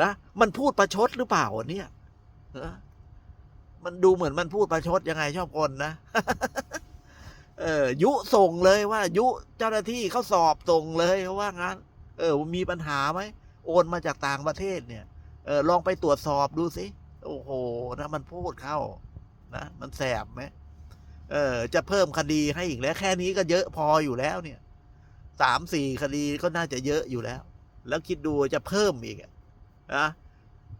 นะมันพูดประชดหรือเปล่าเนี่ยเออมันดูเหมือนมันพูดประชดยังไงชอบคนนะเออ ยุส่งเลยว่า ยุเจ้าหน้าที่เขาสอบส่งเลยเขาว่างั้น เออ มีปัญหาไหมโอนมาจากต่างประเทศเนี่ย เออ ลองไปตรวจสอบดูสิโอ้โหนะมันพูดเข้า นะมันแสบไหมเออ จะเพิ่มคดีให้อีกแล้วแค่นี้ก็เยอะพออยู่แล้วเนี่ยสามสี่คดีก็น่าจะเยอะอยู่แล้ว แล้วคิดดูจะเพิ่มอีกอะ นะ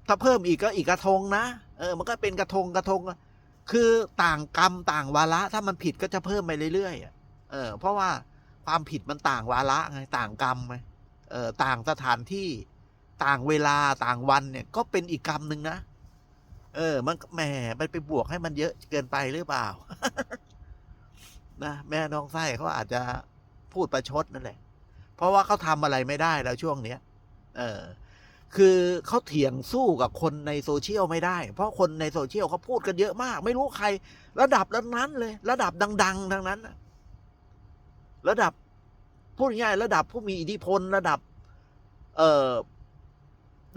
ถ้าเพิ่มอีกก็อีกกระทงนะเออ มันก็เป็นกระทงกระทง คือต่างกรรมต่างวาระ ถ้ามันผิดก็จะเพิ่มไปเรื่อยๆเออ เพราะว่าความผิดมันต่างวาระไงต่างกรรมไงเออต่างสถานที่ต่างเวลาต่างวันเนี่ย ก็เป็นอีกกรรมหนึ่งนะเออ มันแหมมันไปบวกให้มันเยอะเกินไปหรือเปล่า นะแม่น้องไส้เขาอาจจะพูดประชดนั่นแหละ เพราะว่าเขาทำอะไรไม่ได้แล้วช่วงเนี้ย เออ คือเขาเถียงสู้กับคนในโซเชียลไม่ได้ เพราะคนในโซเชียลเขาพูดกันเยอะมาก ไม่รู้ใคร ระดับนั้นเลย ระดับดัง ๆ ทั้งนั้น ระดับพูดง่ายระดับผู้มีอิทธิพลระดับ เอ่อ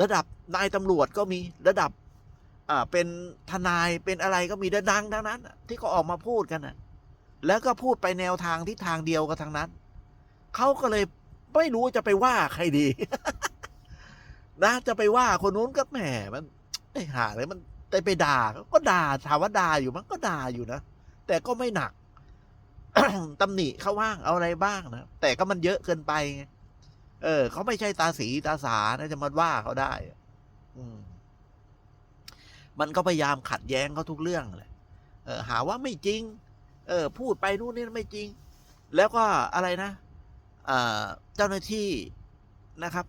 ระดับนายตำรวจก็มีระดับ อ่าเป็นทนายเป็นอะไรก็มีดังๆทั้งนั้น ที่เขาออกมาพูดกันน่ะแล้วก็พูดไปแนวทางที่ทางเดียวกันทั้งนั้นเขาก็เลยไม่รู้จะไปว่าใครดี นะจะไปว่าคนนู้นก็แหมมันไอ้หาเลยมันไปไปด่าก็ด่าถามว่าด่าอยู่มันก็ด่าอยู่นะแต่ก็ไม่หนักตำหนิเขาว่างเอาอะไรบ้างนะแต่ก็มันเยอะเกินไปไงเออเขาไม่ใช่ตาสีตาสานะจะมาว่าเขาได้ อืมมันก็พยายามขัดแย้งเขาทุกเรื่องแหละเออ หาว่าไม่จริง เออ พูดไปนู่นนี่ไม่จริง แล้วก็อะไรนะอ่าเจ้าหน้าที่นะครับ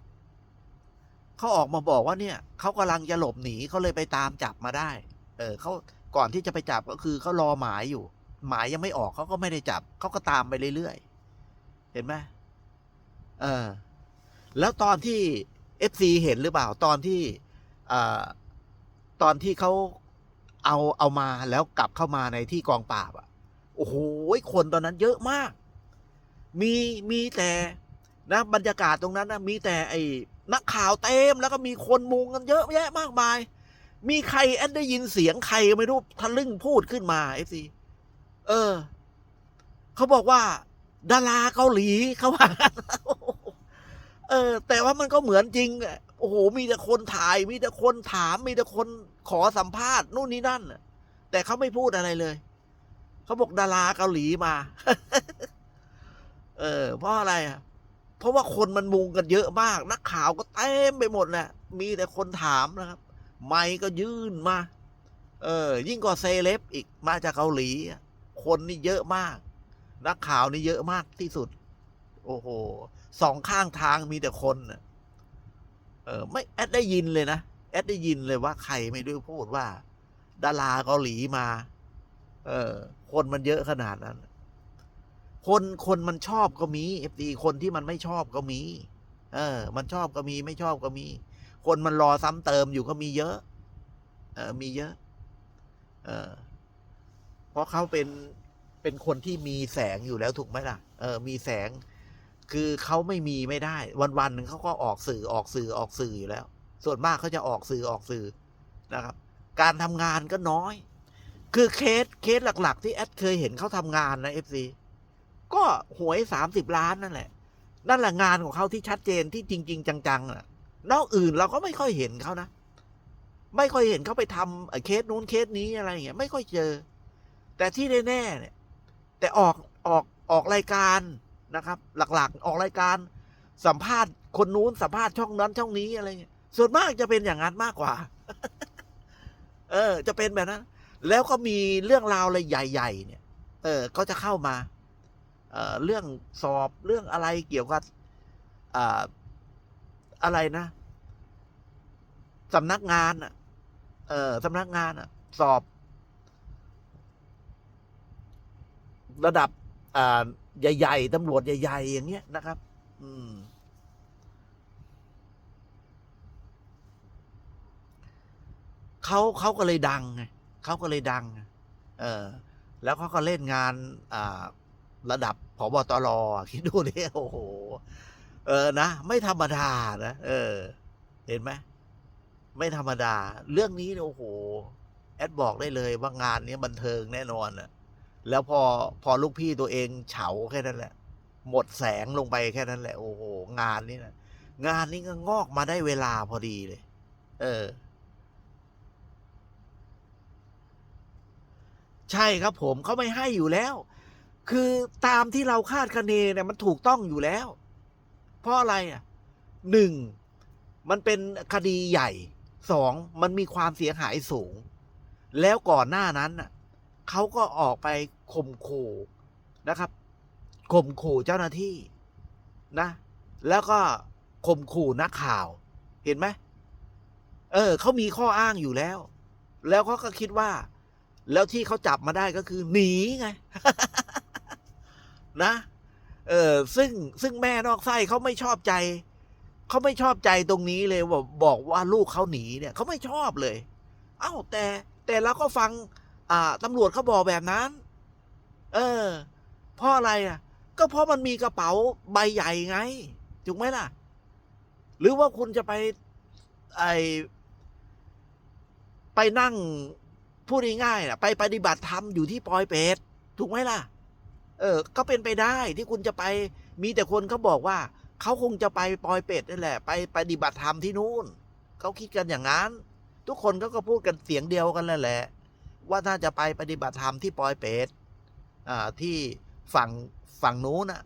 เขาออกมาบอกว่าเนี่ยเขากำลังจะหลบหนีเขาเลยไปตามจับมาได้ เออเขาก่อนที่จะไปจับก็คือเขารอหมายอยู่ หมายยังไม่ออกเขาก็ไม่ได้จับเขาก็ตามไปเรื่อยๆ เห็นไหมเออ แล้วตอนที่เอฟซีเห็นหรือเปล่าตอนที่อ่าตอนที่เขาเอาเอามาแล้วกลับเข้ามาในที่กองปราบอะ โอ้โหคนตอนนั้นเยอะมาก มีมีแต่นะบรรยากาศตรงนั้นนะมีแต่ไอ นักข่าวเต็มแล้วก็มีคนมุงกันเยอะแยะมากมาย มีใครแอนได้ยินเสียงใครไม่รู้ทะลึ่งพูดขึ้นมาเอฟซีเออ เขาบอกว่า ดาราเกาหลีเขาว่าเออ แต่ว่ามันก็เหมือนจริงอะโอ้โห มีแต่คนถ่าย มีแต่คนถาม มีแต่คนขอสัมภาษณ์นู่นนี่นั่นน่ะแต่เขาไม่พูดอะไรเลย เขาบอกดาราเกาหลีมา เออ เพราะอะไรอะ เพราะว่าคนมันมุงกันเยอะมาก นักข่าวก็เต็มไปหมดแหละมีแต่คนถามนะครับ ไมค์ก็ยื่นมา เออ ยิ่งกว่าเซเลบอีกมาจากเกาหลี คนนี่เยอะมาก นักข่าวนี่เยอะมากที่สุด โอ้โหสองข้างทางมีแต่คนเออ ไม่แอดได้ยินเลยนะแอดได้ยินเลยว่าใครไม่รู้พูดว่า ดาราเกาหลีมา เออ คนมันเยอะขนาดนั้น คนคนมันชอบก็มีเอฟดีคนที่มันไม่ชอบก็มี เออ มันชอบก็มีไม่ชอบก็มี คนมันรอซ้ำเติมอยู่ก็มีเยอะ เออมีเยอะ เออ เพราะเขาเป็นเป็นคนที่มีแสงอยู่แล้วถูกไหมล่ะ เออ มีแสง คือเขาไม่มีไม่ได้ วันวันๆหนึ่งเขาก็ออกสื่อออกสื่อออกสื่ออยู่แล้ว ส่วนมากเขาจะออกสื่อออกสื่อนะครับ การทำงานก็น้อย คือเคสเคสหลัก ๆ ที่แอดเคยเห็นเขาทำงานนะเอฟซี ก็หวยสามสิบล้านนั่นแหละ นั่นแหละงานของเขาที่ชัดเจนที่จริง ๆ จังๆอะนอกอื่นเราก็ไม่ค่อยเห็นเขานะ ไม่ค่อยเห็นเขาไปทำเคสนู้นเคสนี้อะไรอย่างเงี้ยไม่ค่อยเจอ แต่ที่แน่ๆเนี่ย แต่ออกออกออกรายการนะครับ หลักๆออกรายการ สัมภาษณ์คนนู้นสัมภาษณ์ช่องนั้นช่องนี้อะไรเงี้ยส่วนมากจะเป็นอย่างนั้นมากกว่า เออ จะเป็นแบบนั้น แล้วก็มีเรื่องราวอะไรใหญ่ ๆ เนี่ย เออ ก็จะเข้ามา เรื่องสอบเรื่องอะไรเกี่ยวกับอ่าอะไรนะสำนักงานอะเออสำนักงานอะ สอบ ระดับ อ่า ใหญ่ๆตำรวจใหญ่ๆอย่างเงี้ยนะครับ อืม เขาเขาก็เลยดังไงเขาก็เลยดังไงเออ แล้วเขาก็เล่นงาน อ่า ระดับผบตรคิดดูดิโอ้โห เออนะ ไม่ธรรมดานะเออ เห็นไหมไม่ธรรมดา เรื่องนี้โอ้โห แอดบอกได้เลยว่างานนี้บันเทิงแน่นอนอะแล้วพอพอลูกพี่ตัวเองเฉาแค่นั้นแหละ หมดแสงลงไปแค่นั้นแหละ โอ้โห งานนี้นะงานนี้ก็งอกมาได้เวลาพอดีเลย เออ ใช่ครับผมเขาไม่ให้อยู่แล้ว คือตามที่เราคาดคะเนเนี่ยมันถูกต้องอยู่แล้ว เพราะอะไรอะหนึ่งมันเป็นคดีใหญ่สองมันมีความเสียหายสูง แล้วก่อนหน้านั้นน่ะเขาก็ออกไปข่มขู่นะครับข่มขู่เจ้าหน้าที่นะ แล้วก็ข่มขู่นักข่าว เห็นไหมเออเขามีข้ออ้างอยู่แล้ว แล้วเขาก็คิดว่า แล้วที่เขาจับมาได้ก็คือหนีไง นะ เออซึ่งซึ่งแม่นอกไส้เขาไม่ชอบใจ เขาไม่ชอบใจตรงนี้เลยว่าบอกว่าลูกเขาหนีเนี่ยเขาไม่ชอบเลย เอ้าแต่แต่เราก็ฟัง อ่าตำรวจเขาบอกแบบนั้น เออ เพราะอะไรอะ ก็เพราะมันมีกระเป๋าใบใหญ่ไงถูกไหมล่ะ หรือว่าคุณจะไป ไอไปนั่งพูดง่ายๆนะไปปฏิบัติธรรมอยู่ที่ปอยเปตถูกไหมล่ะ เออ ก็เป็นไปได้ที่คุณจะไป มีแต่คนเขาบอกว่าเขาคงจะไปปอยเป็ดนั่นแหละ ไปปฏิบัติธรรมที่นู่นเขาคิดกันอย่างนั้น ทุกคนก็ก็พูดกันเสียงเดียวกันแล้วแหละ ว่าถ้าจะไปปฏิบัติธรรมที่ปอยเป็ดอ่าที่ฝั่งฝั่งนู้นน่ะ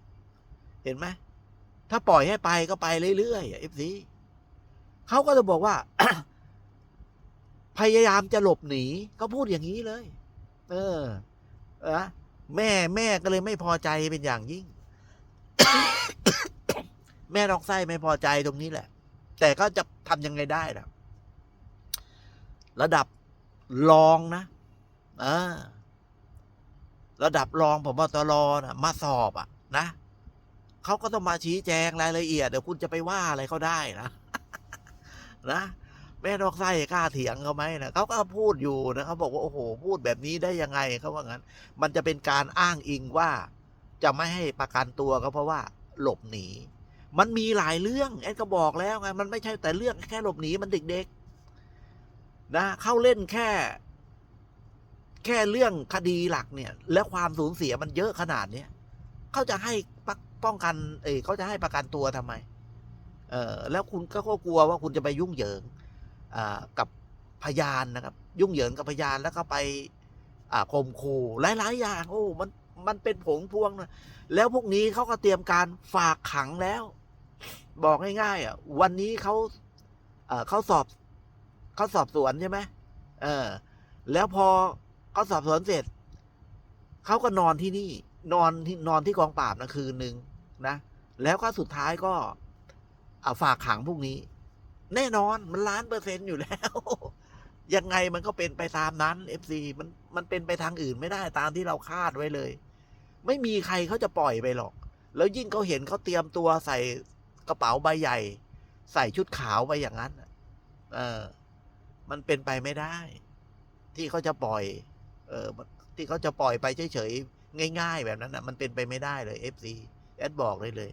เห็นไหมถ้าปล่อยให้ไปก็ไปเรื่อยๆเอฟซีเขาก็จะบอกว่า พยายามจะหลบหนีก็พูดอย่างนี้เลย เออเออ แม่แม่ก็เลยไม่พอใจเป็นอย่างยิ่ง แม่นอกไส้ไม่พอใจตรงนี้แหละ แต่ก็จะทำยังไงได้ล่ะ ระดับรองนะออระดับรองผมบตรนะมาสอบอะ นะเขาก็ต้องมาชี้แจงรายละเอียดเดี๋ยวคุณจะไปว่าอะไรเขาได้นะ นะ แม่นอกไส้กล้าเถียงเขาไหมนะเขาก็พูดอยู่นะเขาบอกว่าโอ้โห พูดแบบนี้ได้ยังไงเขาว่างั้น มันจะเป็นการอ้างอิงว่าจะไม่ให้ประกันตัวก็เพราะว่าหลบหนี มันมีหลายเรื่องแอดก็บอกแล้วไงมันไม่ใช่แต่เรื่องแค่หลบหนีมันเด็กๆนะเข้าเล่นแค่ แค่เรื่องคดีหลักเนี่ย และความสูญเสียมันเยอะขนาดเนี้ยเขาจะให้ป้องกัน เอยเขาจะให้ประกันตัวทำไม เออแล้วคุณก็กลัวว่าคุณจะไปยุ่งเหยิง กับพยานนะครับ ยุ่งเหยิงกับพยานแล้วก็ไปข่มขู่หลายๆอย่าง โอ้มันมันเป็นผงพวงนะแล้วพวกนี้เขาก็เตรียมการฝากขังแล้ว บอกง่ายๆอะวันนี้เขาเขาสอบเขาสอบสวนใช่ไหมเออ แล้วพอเขาสอบสวนเสร็จเขาก็นอนที่นี่ นอนที่นอนที่กองปราบนะคืนหนึ่งนะ แล้วก็สุดท้ายก็ฝากขังพวกนี้ แน่นอนมันล้านเปอร์เซ็นต์อยู่แล้ว ยังไงมันก็เป็นไปตามนั้น FC มันมันเป็นไปทางอื่นไม่ได้ตามที่เราคาดไว้เลย ไม่มีใครเขาจะปล่อยไปหรอก แล้วยิ่งเขาเห็นเขาเตรียมตัวใส่กระเป๋าใบใหญ่ ใส่ชุดขาวไปอย่างนั้นเออ มันเป็นไปไม่ได้ ที่เขาจะปล่อย เออที่เขาจะปล่อยไปเฉยๆง่าย ๆ แบบนั้นอนะมันเป็นไปไม่ได้เลย FC แอดบอกเลยเลย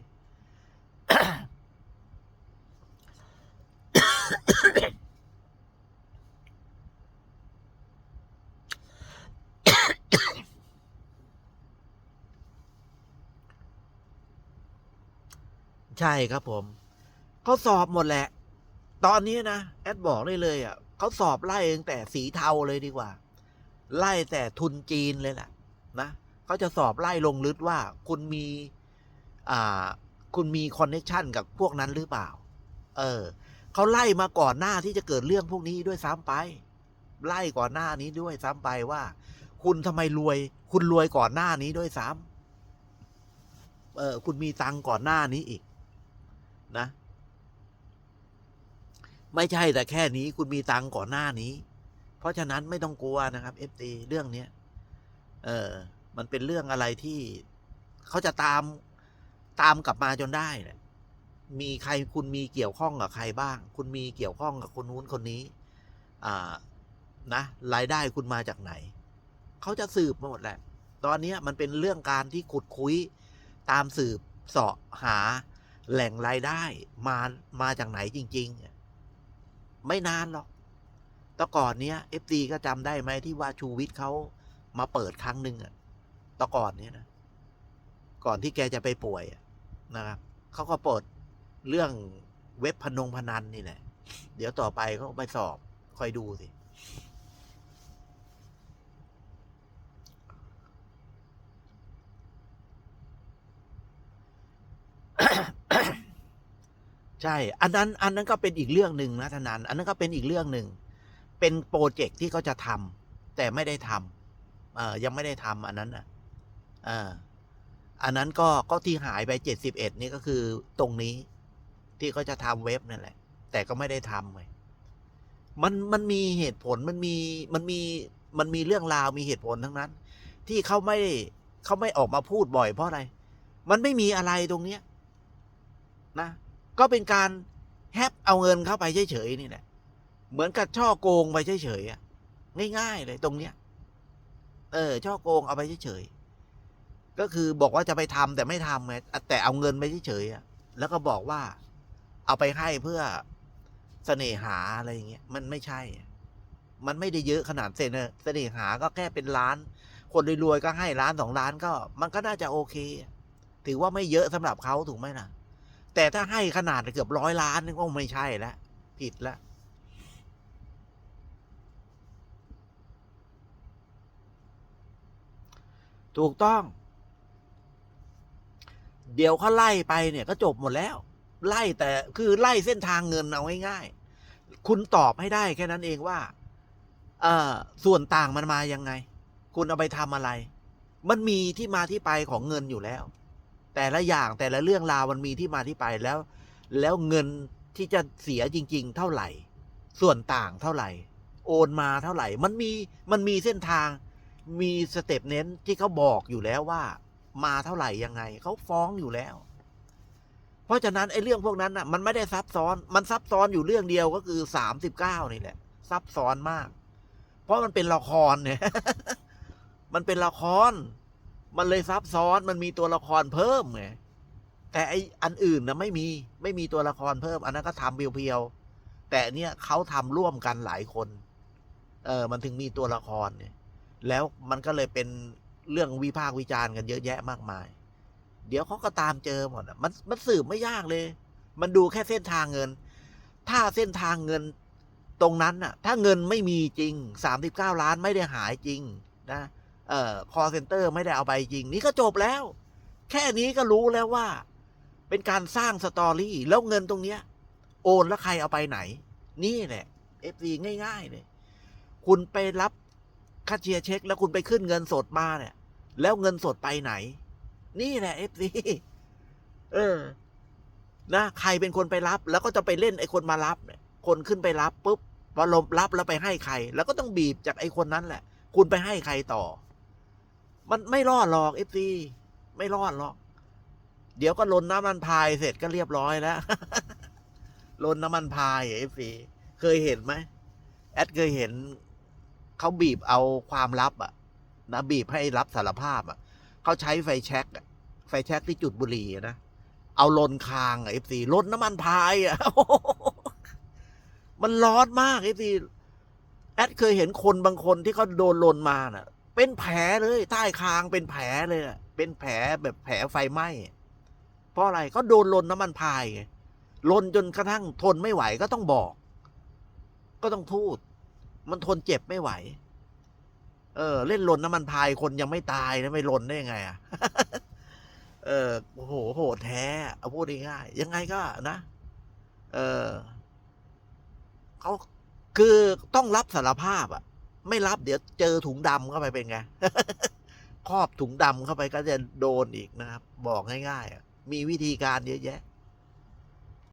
ใช่ครับผม เขาสอบหมดแหละ ตอนนี้นะแอดบอกได้เลยอะเขาสอบไล่ตั้งแต่สีเทาเลยดีกว่า ไล่แต่ทุนจีนเลยแหละนะเขาจะสอบไล่ลงลึกว่าคุณมีอ่าคุณมีคอนเนคชันกับพวกนั้นหรือเปล่า เออเขาไล่มาก่อนหน้าที่จะเกิดเรื่องพวกนี้ด้วยซ้ำไป ไล่ก่อนหน้านี้ด้วยซ้ำไปว่า คุณทำไมรวย คุณรวยก่อนหน้านี้ด้วยซ้ำเออคุณมีตังก่อนหน้านี้อีก นะ ไม่ใช่แต่แค่นี้คุณมีตังก่อนหน้านี้ เพราะฉะนั้นไม่ต้องกลัวนะครับเอฟตีเรื่องเนี้ยเออ มันเป็นเรื่องอะไรที่เขาจะตามตามกลับมาจนได้แหละมีใครคุณมีเกี่ยวข้องกับใครบ้าง คุณมีเกี่ยวข้องกับคนนู้นคนนี้ อ่านะรายได้คุณมาจากไหน เขาจะสืบมาหมดแหละ ตอนนี้มันเป็นเรื่องการที่ขุดคุยตามสืบเสาะหา แหล่งรายได้มามาจากไหนจริง ๆ ไม่นานหรอกต่ก่อนเนี้ยเอฟซีก็จำได้ไหมที่ว่าชูวิทย์เขามาเปิดครั้งหนึ่งอะต่ก่อนเนี้ยนะ ก่อนที่แกจะไปป่วยนะครับเขาก็เปิดเรื่องเว็บพนงพนันนี่แหละ เดี๋ยวต่อไปเขาไปสอบคอยดูสิ ใช่ อันนั้นอันนั้นก็เป็นอีกเรื่องหนึ่งนะทนานอันนั้นก็เป็นอีกเรื่องหนึ่ง เป็นโปรเจกต์ที่เขาจะทำแต่ไม่ได้ทำเอ่อยังไม่ได้ทำอันนั้นอะอ่าอันนั้นก็ก็ที่หายไปเจ็ดสิบเอ็ดนี่ก็คือตรงนี้ ที่เขาจะทำเว็บนั่นแหละ แต่ก็ไม่ได้ทำเลยมันมันมีเหตุผลมันมีมันมีมันมีเรื่องราวมีเหตุผลทั้งนั้น ที่เขาไม่เขาไม่ออกมาพูดบ่อยเพราะอะไร มันไม่มีอะไรตรงเนี้ย นะ ก็เป็นการแฮปเอาเงินเข้าไปเฉยๆนี่แหละ เหมือนกับช่อโกงไปเฉยๆง่าย ๆ เลยตรงเนี้ย เออ ช่อโกงเอาไปเฉยๆก็คือบอกว่าจะไปทำแต่ไม่ทำไงแต่เอาเงินไปเฉยๆแล้วก็บอกว่า เอาไปให้เพื่อเสน่หาอะไรอย่างเงี้ยมันไม่ใช่ มันไม่ได้เยอะขนาดเสนเสน่หาก็แค่เป็นล้าน คนรวยๆก็ให้ล้านสองล้านก็ มันก็น่าจะโอเค ถือว่าไม่เยอะสำหรับเขาถูกไหมล่ะ แต่ถ้าให้ขนาดเกือบร้อยล้านนี่ก็ไม่ใช่แล้วผิดแล้วถูกต้อง เดี๋ยวเขาไล่ไปเนี่ยก็จบหมดแล้ว ไล่แต่คือไล่เส้นทางเงินเอาง่ายๆคุณตอบให้ได้แค่นั้นเองว่าเออส่วนต่างมันมายังไง คุณเอาไปทำอะไร มันมีที่มาที่ไปของเงินอยู่แล้ว แต่ละอย่างแต่ละเรื่องราวมันมีที่มาที่ไปแล้ว แล้วเงินที่จะเสียจริง ๆ เท่าไหร่ ส่วนต่างเท่าไหร่ โอนมาเท่าไหร่ มันมีมันมีเส้นทางมีสเต็ปเน้นที่เขาบอกอยู่แล้วว่า มาเท่าไหร่ยังไงเขาฟ้องอยู่แล้ว เพราะฉะนั้นไอ้เรื่องพวกนั้นน่ะ มันไม่ได้ซับซ้อน มันซับซ้อนอยู่เรื่องเดียวก็คือสามสิบเก้านี่แหละ ซับซ้อนมาก เพราะมันเป็นละครเนี่ย มันเป็นละคร มันเลยซับซ้อนมันมีตัวละครเพิ่มไงแต่ไออันอื่นนะไม่มีไม่มีตัวละครเพิ่ม อันนั้นก็ทำเพียวๆแต่เนี่ยเขาทำร่วมกันหลายคน เออมันถึงมีตัวละครเนี่ย แล้วมันก็เลยเป็นเรื่องวิพากษ์วิจารณ์กันเยอะแยะมากมาย เดี๋ยวเขาก็ตามเจอหมดอะมันมันสืบไม่ยากเลย มันดูแค่เส้นทางเงิน ถ้าเส้นทางเงินตรงนั้นน่ะ ถ้าเงินไม่มีจริงสามสิบเก้าล้านไม่ได้หายจริงนะ เอ่อคอเซ็นเตอร์ไม่ได้เอาไปจริง นี่ก็จบแล้ว แค่นี้ก็รู้แล้วว่า เป็นการสร้างสตอรี่แล้วเงินตรงเนี้ย โอนแล้วใครเอาไปไหน นี่แหละเอฟซีง่าย ๆ เลย คุณไปรับค่าเชียร์เช็ค แล้วคุณไปขึ้นเงินสดมาเนี่ย แล้วเงินสดไปไหน นี่แหละเอฟซีเออ นะใครเป็นคนไปรับ แล้วก็จะไปเล่นไอ้คนมารับเนี่ย คนขึ้นไปรับปุ๊บพอลมรับแล้วไปให้ใคร แล้วก็ต้องบีบจากไอ้คนนั้นแหละ คุณไปให้ใครต่อ มันไม่รอดหรอกเอฟซีไม่รอดหรอก เดี๋ยวก็ลนน้ำมันพายเสร็จก็เรียบร้อยแล้วลนน้ำมันพายเอฟซีเคยเห็นไหมแอดเคยเห็นเขาบีบเอาความลับอะนะบีบให้รับสารภาพอะเขาใช้ไฟแช็กอะไฟแช็กที่จุดบุหรี่นะเอาลนคางอะเอฟซีลนน้ำมันพายอะมันร้อนมากเอฟซีแอดเคยเห็นคนบางคนที่เขาโดนลนมาน่ะ เป็นแผลเลย ใต้คางเป็นแผลเลยเป็นแผลแบบแผลไฟไหม้เพราะอะไรเขาโดนลนน้ำมันพายลนจนกระทั่งทนไม่ไหวก็ต้องบอก ก็ต้องพูด มันทนเจ็บไม่ไหว เออ เล่นลนน้ำมันพายคนยังไม่ตายนะไม่ลนได้ยังไงอะเออโอ้โหโหดแท้เอาพูดง่ายๆยังไงก็นะ เออเขาคือต้องรับสารภาพอะ ไม่รับเดี๋ยวเจอถุงดำเข้าไปเป็นไงครอบถุงดำเข้าไปก็จะโดนอีกนะครับ บอกง่ายๆมีวิธีการเยอะแยะ